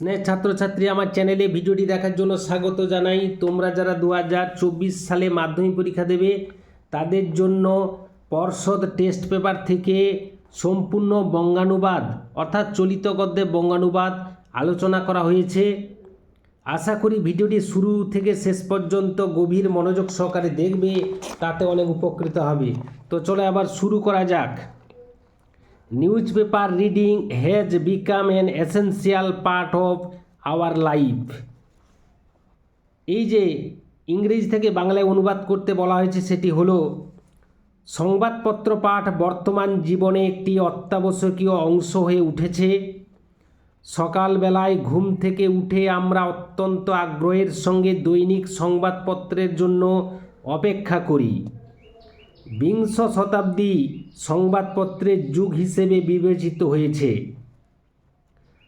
স্নেহ ছাত্রছাত্রী, আমার চ্যানেলে ভিডিওটি দেখার জন্য স্বাগত জানাই। তোমরা যারা দু হাজার চব্বিশ সালে মাধ্যমিক পরীক্ষা দেবে, তাদের জন্য পর্ষদ টেস্ট পেপার থেকে সম্পূর্ণ বঙ্গানুবাদ, অর্থাৎ চলিত গদ্যে বঙ্গানুবাদ আলোচনা করা হয়েছে। আশা করি ভিডিওটি শুরু থেকে শেষ পর্যন্ত গভীর মনোযোগ সহকারে দেখবে, তাতে অনেক উপকৃত হবে। তো চলো আবার শুরু করা যাক। Newspaper reading has become an essential part of our life এই যে ইংরেজি থেকে বাংলায় অনুবাদ করতে বলা হয়েছে, সেটি হলো, সংবাদপত্র পাঠ বর্তমান জীবনে একটি অত্যাবশ্যকীয় অংশ হয়ে উঠেছে। সকালবেলায় ঘুম থেকে উঠে আমরা অত্যন্ত আগ্রহের সঙ্গে দৈনিক সংবাদপত্রের জন্য অপেক্ষা করি। বিংশ শতাব্দী সংবাদপত্রের যুগ হিসেবে বিবেচিত হয়েছে।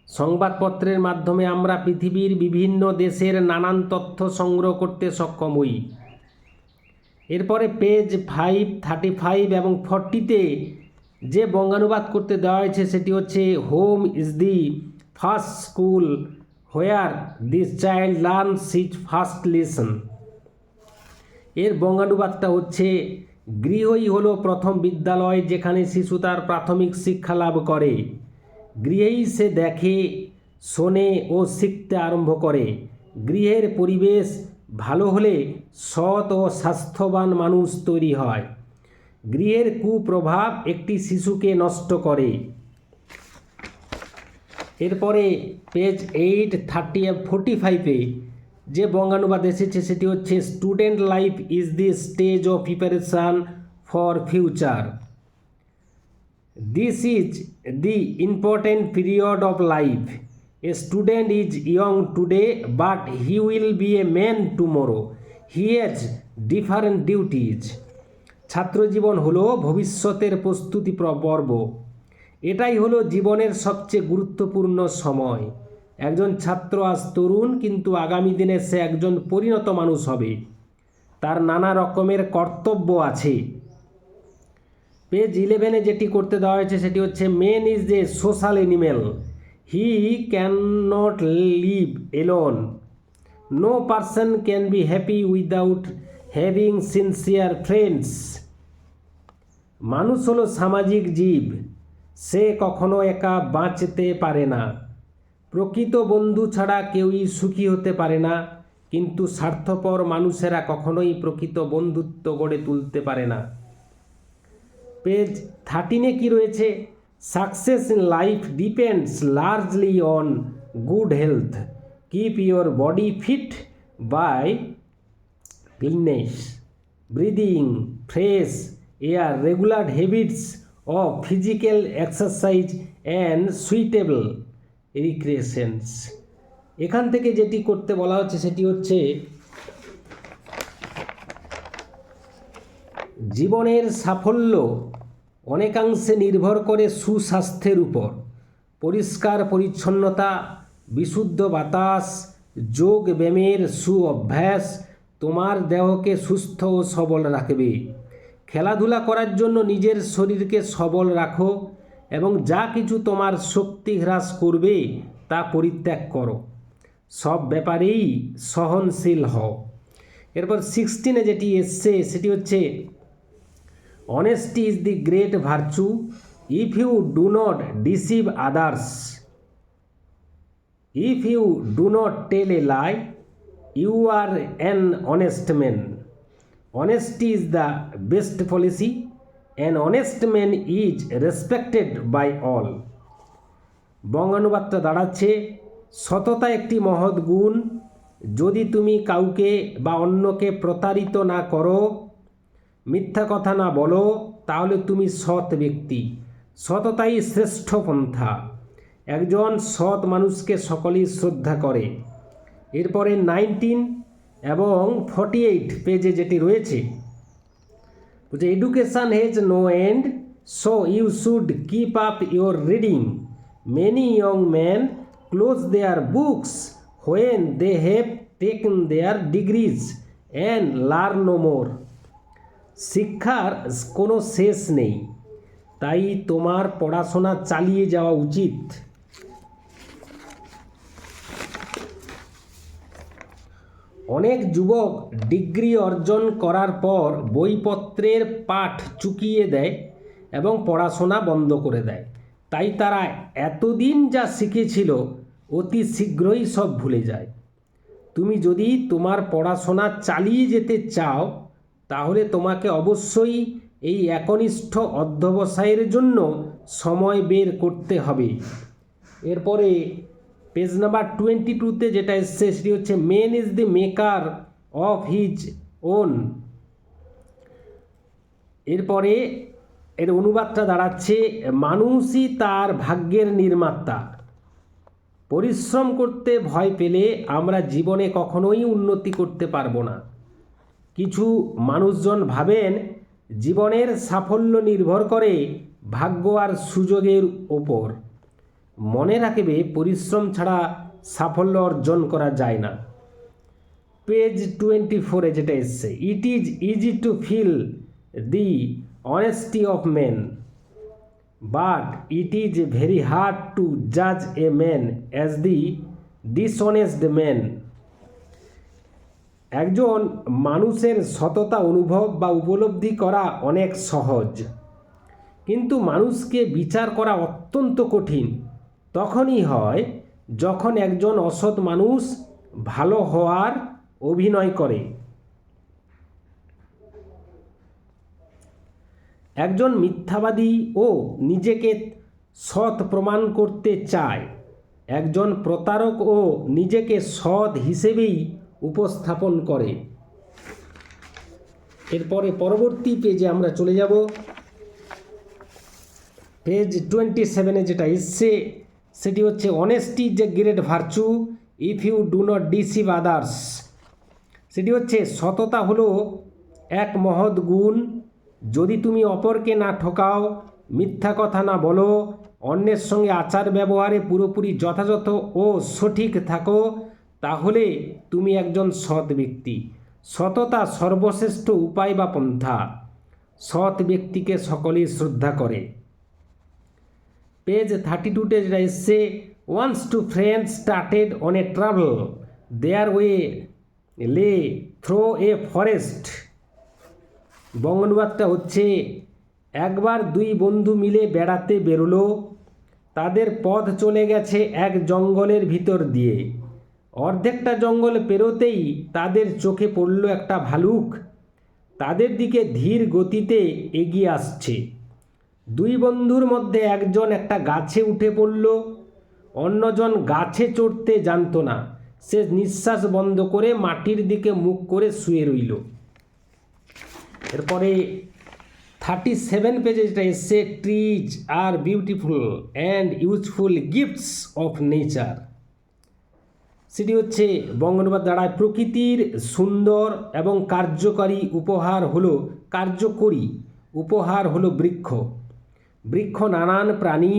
সংবাদপত্রের মাধ্যমে আমরা পৃথিবীর বিভিন্ন দেশের নানান তথ্য সংগ্রহ করতে সক্ষম হই। এরপরে পেজ ফাইভ, থার্টি ফাইভ এবং ফর্টিতে যে বঙ্গানুবাদ করতে দেওয়া হয়েছে সেটি হচ্ছে, home is the first school where this child learns first lesson. এর বঙ্গানুবাদটা হচ্ছে গৃহই হল প্রথম বিদ্যালয় যেখানে শিশু তার প্রাথমিক শিক্ষা লাভ করে। গৃহেই সে দেখে, শোনে ও শিখতে আরম্ভ করে। গৃহের পরিবেশ ভালো হলে সৎ ও স্বাস্থ্যবান মানুষ তৈরি হয়। গৃহের কুপ্রভাব একটি শিশুকে নষ্ট করে। এরপরে পেজ এইট থার্টি ফোর্টি ফাইভে যে বঙ্গানুবাদ এসেছে সেটি হচ্ছে, student life is the stage of preparation for future. This is the important period of life. A student is young today, but he will be a man tomorrow. He has different duties. ছাত্রজীবন হলো ভবিষ্যতের প্রস্তুতি প্র- পর্ব। এটাই হলো জীবনের সবচেয়ে গুরুত্বপূর্ণ সময়। একজন ছাত্র আজ তরুণ, কিন্তু আগামী দিনে সে একজন পরিণত মানুষ হবে। তার নানা রকমের কর্তব্য আছে। পেজ ইলেভেনে যেটি করতে দেওয়া হয়েছে, সেটি হচ্ছে man is a social animal he can not live alone no person can be happy without having sincere friends মানুষ হলো সামাজিক জীব। সে কখনো একা বাঁচতে পারে না। প্রকৃত বন্ধু ছাড়া কেউই সুখী হতে পারে না কিন্তু স্বার্থপর মানুষেরা কখনোই প্রকৃত বন্ধুত্ব গড়ে তুলতে পারে না। পেজ থার্টিনে কি রয়েছে? Success in life depends largely on good health. Keep your body fit by cleanness, breathing fresh air regular habits of physical exercise and suitable recreations এখান থেকে যেটি করতে বলা হচ্ছে সেটি হচ্ছে জীবনের সাফল্য অনেকাংশে নির্ভর করে সুস্বাস্থ্যের উপর। পরিষ্কার পরিচ্ছন্নতা, বিশুদ্ধ বাতাস, যোগ ব্যায়ামের সু অভ্যাস তোমার দেহকে সুস্থ ও সবল রাখবে। খেলাধুলা করার জন্য নিজের শরীরকে সবল রাখো এবং যা কিছু তোমার শক্তি হ্রাস করবে, তা পরিত্যাগ করো। সব ব্যাপারেই সহনশীল হও। এরপর সিক্সটিনে যেটি এসছে, সেটি হচ্ছে honesty is the great virtue if you do not deceive others if you do not tell a lie you are an honest man honesty is the best policy an honest man is respected by all বঙ্গানুবাদটা দাঁড়াচ্ছে। সততা একটি মহৎ গুণ। যদি তুমি কাউকে বা অন্যকে প্রতারিত না করো, মিথ্যা কথা না বলো, তাহলে তুমি সৎ ব্যক্তি। সততাই শ্রেষ্ঠ পন্থা। একজন সৎ মানুষকে সকলেই শ্রদ্ধা করে। এরপরে নাইনটিন এবং ফর্টি এইট পেজে যেটি রয়েছে বলছে education has no end so you should keep up your reading many young man close their books when they have taken their degrees and learn no more শিক্ষার কোনো শেষ নেই তাই তোমার পড়াশোনা চালিয়ে যাওয়া উচিত অনেক যুবক ডিগ্রি অর্জন করার পর বইপত্রের পাঠ চুকিয়ে দেয় এবং পড়াশোনা বন্ধ করে দেয়। তাই তারা এতদিন যা শিখেছিল, অতি শীঘ্রই সব ভুলে যায়। তুমি যদি তোমার পড়াশোনা চালিয়ে যেতে চাও, তাহলে তোমাকে অবশ্যই এই একনিষ্ঠ অধ্যবসায়ের জন্য সময় বের করতে হবে। এরপরে পেজ নাম্বার টোয়েন্টি টুতে যেটা এসছে, সেটি হচ্ছে man is the maker of his own এরপরে এর অনুবাদটা দাঁড়াচ্ছে, মানুষই তার ভাগ্যের নির্মাতা। পরিশ্রম করতে ভয় পেলে আমরা জীবনে কখনোই উন্নতি করতে পারব না। কিছু মানুষজন ভাবেন, জীবনের সাফল্য নির্ভর করে ভাগ্য আর সুযোগের ওপর। মনে রাখবে পরিশ্রম ছাড়া সাফল্য অর্জন করা যায় না। পেজ টোয়েন্টি ফোরে যেটা এসছে it is easy to feel the honesty of men but it is very hard to জাজ a man as the dishonest man একজন মানুষের সততা, অনুভব বা উপলব্ধি করা অনেক সহজ, কিন্তু মানুষকে বিচার করা অত্যন্ত কঠিন। তখনই হয় যখন একজন অসৎ মানুষ ভালো হওয়ার অভিনয় করে। একজন মিথ্যাবাদী ও নিজেকে সৎ প্রমাণ করতে চায়। একজন প্রতারক ও নিজেকে সৎ হিসেবেই উপস্থাপন করে। এরপরে পরবর্তী পেজে আমরা চলে যাব। পেজ টোয়েন্টি সেভেনে যেটা এসছে সেটি হচ্ছে অনেস্টি যে great virtue if you do not deceive others সেটি হচ্ছে সততা হলো এক মহৎ গুণ। যদি তুমি অপরকে না ঠকাও, মিথ্যা কথা না বলো, অন্যের সঙ্গে আচার ব্যবহারে পুরোপুরি যথাযথ ও সঠিক থাকো, তাহলে তুমি একজন সৎ ব্যক্তি। সততা সর্বশ্রেষ্ঠ উপায় বা পন্থা। সৎ ব্যক্তিকে সকলেই শ্রদ্ধা করে। পেজ থার্টি টুতে যেটা এসছে once two friend started on a travel their way lay through a forest বঙ্গানুবাদটা হচ্ছে, একবার দুই বন্ধু মিলে বেড়াতে বেরোলো, তাদের পথ চলে গেছে এক জঙ্গলের ভিতর দিয়ে। অর্ধেকটা জঙ্গল পেরোতেই তাদের চোখে পড়ল একটা ভালুক। তাদের দিকে ধীর গতিতে এগিয়ে আসছে। দুই বন্ধুর মধ্যে একজন একটা গাছে উঠে পড়ল, অন্যজন গাছে চড়তে জানতো না। সে নিঃশ্বাস বন্ধ করে মাটির দিকে মুখ করে শুয়ে রইল। এরপরে থার্টি সেভেন পেজে যেটা এসছে trees are beautiful and useful gifts of nature সেটি হচ্ছে বঙ্গানুবাদ দ্বারায় প্রকৃতির সুন্দর এবং কার্যকারী উপহার হলো কার্যকরী, উপহার হলো বৃক্ষ। বৃক্ষ নানান প্রাণী,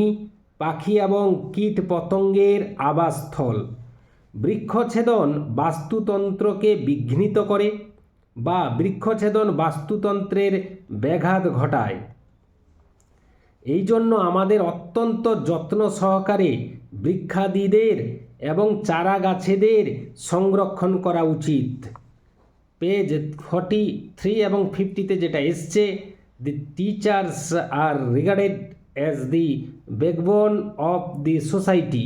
পাখি এবং কীট পতঙ্গের আবাসস্থল। বৃক্ষছেদন বাস্তুতন্ত্রকে বিঘ্নিত করে বা বৃক্ষছেদন বাস্তুতন্ত্রের ব্যাঘাত ঘটায়। এই জন্য আমাদের অত্যন্ত যত্ন সহকারে বৃক্ষাদিদের এবং চারা গাছেদের সংরক্ষণ করা উচিত। পেজ ফর্টি থ্রি এবং ফিফটিতে যেটা এসছে the teachers are regarded as the backbone of the society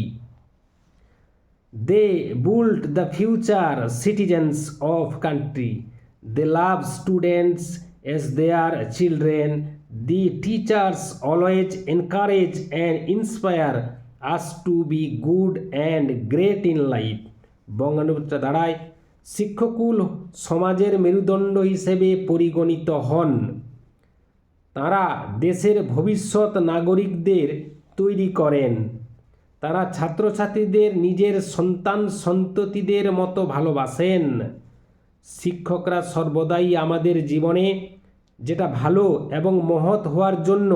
they build the future citizens of country they love students as they are children. The teachers always encourage and inspire us to be good and great in life. বঙ্গানুবাদটা দাঁড়ায়। শিক্ষকুল সমাজের মেরুদণ্ড হিসেবে পরিগণিত হন। তারা দেশের ভবিষ্যৎ নাগরিকদের তৈরি করেন। তারা ছাত্রছাত্রীদের নিজের সন্তান সন্ততিদের মতো ভালোবাসেন। শিক্ষকরা সর্বদাই আমাদের জীবনে যেটা ভালো এবং মহৎ হওয়ার জন্য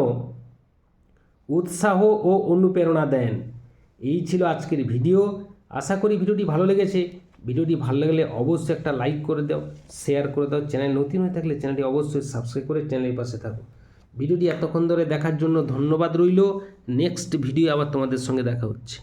উৎসাহ ও অনুপ্রেরণা দেন। এই ছিল আজকের ভিডিও। আশা করি ভিডিওটি ভালো লেগেছে। ভিডিওটি ভালো লাগলে অবশ্যই একটা লাইক করে দাও, শেয়ার করে দাও। চ্যানেল নতুন হয়ে থাকলে চ্যানেলটি অবশ্যই সাবস্ক্রাইব করে চ্যানেলের পাশে থাকো। ভিডিওটি এতক্ষণ ধরে দেখার জন্য ধন্যবাদ রইল। নেক্সট ভিডিও আবার তোমাদের সঙ্গে দেখা হচ্ছে।